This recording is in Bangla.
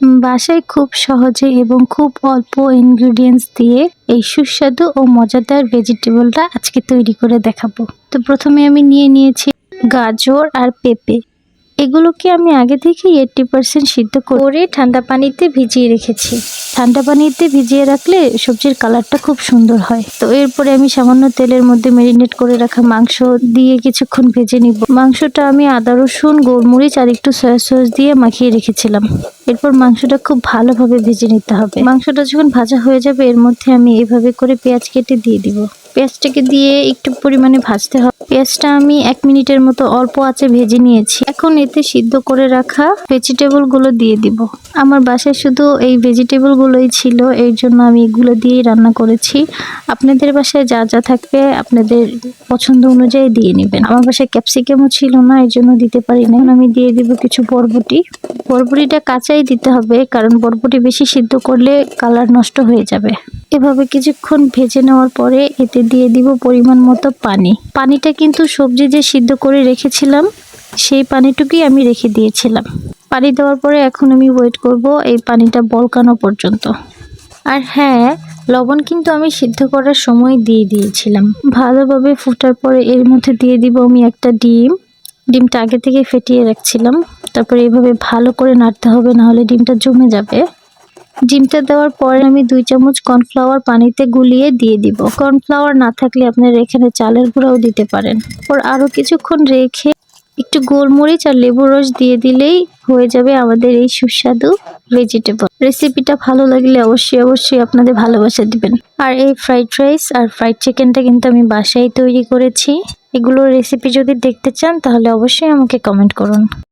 বাসায় খুব সহজে এবং খুব অল্প ইনগ্রিডিয়েন্টস দিয়ে এই সুস্বাদু ও মজাদার ভেজিটেবলটা আজকে তৈরি করে দেখাবো। তো প্রথমে আমি নিয়ে নিয়েছি গাজর আর পেঁপে। এগুলোকে আমি আগে থেকে এইটটি পার্সেন্ট সিদ্ধ করে ঠান্ডা পানিতে ভিজিয়ে রেখেছি। ঠান্ডা পানিতে ভিজিয়ে রাখলে সবজির কালারটা খুব সুন্দর হয়। তো এরপরে আমি সামান্য তেলের মধ্যে ম্যারিনেট করে রাখা মাংস দিয়ে কিছুক্ষণ ভেজে নিব। মাংসটা আমি আদা, রসুন, গোলমরিচ আর একটু সয়া সস দিয়ে মাখিয়ে রেখেছিলাম। এরপর মাংসটা খুব ভালোভাবে ভেজে নিতে হবে। মাংসটা যখন ভাজা হয়ে যাবে, এর মধ্যে আমি এভাবে করে পেঁয়াজ কেটে দিয়ে দিব। পেঁয়াজটাকে দিয়ে একটু পরিমাণে ভাজতে হবে। পেঁয়াজটা আমি এক মিনিটের মতো অল্প আছে ভেজে নিয়েছি। এখন এতে সিদ্ধ করে রাখা ভেজিটেবলগুলো দিয়ে দিব। আমার বাসায় শুধু এই ভেজিটেবল গুলোই ছিল এই জন্য আমি এগুলো দিয়েই রান্না করেছি। আপনাদের বাসায় যা যা থাকবে আপনাদের পছন্দ অনুযায়ী দিয়ে নেবেন। আমার বাসায় ক্যাপসিকামও ছিল না এই জন্য দিতে পারি না আমি দিয়ে দিব কিছু বরবটি। বরবটিটা কাঁচাই দিতে হবে, কারণ বরবটি বেশি সিদ্ধ করলে কালার নষ্ট হয়ে যাবে। এভাবে কিছুক্ষণ ভেজে নেওয়ার পরে এতে দিয়ে দিব পরিমাণ মতো পানি। পানিটা কিন্তু সবজি যে সিদ্ধ করে রেখেছিলাম, সেই পানিটুকুই আমি রেখে দিয়েছিলাম। পানি দেওয়ার পরে এখন আমি ওয়েট করব এই পানিটা বলকানো পর্যন্ত। আর হ্যাঁ লবণ কিন্তু আমি সিদ্ধ করার সময় দিয়ে দিয়েছিলাম। ভালোভাবে ফুটার পরে এর মধ্যে দিয়ে দিব আমি একটা ডিম। ডিমটা আগে থেকে ফেটিয়ে রাখছিলাম। তারপরে এইভাবে ভালো করে নাড়তে হবে না হলে ডিমটা জমে যাবে। ডিমটা দেওয়ার পরে আমি দুই চামচ কর্নফ্লাওয়ার পানিতে গুলিয়ে দিয়ে দিব। কর্নফ্লাওয়ার না থাকলে আপনারা এখানে চালের গুঁড়াও দিতে পারেন। ওর আরও কিছুক্ষণ রেখে একটু গোলমরিচ আর লেবুর রস দিয়ে দিলেই হয়ে যাবে আমাদের এই সুস্বাদু ভেজিটেবল রেসিপিটা ভালো লাগলে অবশ্যই অবশ্যই আপনাদের ভালোবাসা দিবেন। আর এই ফ্রাইড রাইস আর ফ্রাইড চিকেনটা কিন্তু আমি বাসায় তৈরি করেছি। এগুলোর রেসিপি যদি দেখতে চান তাহলে অবশ্যই আমাকে কমেন্ট করুন।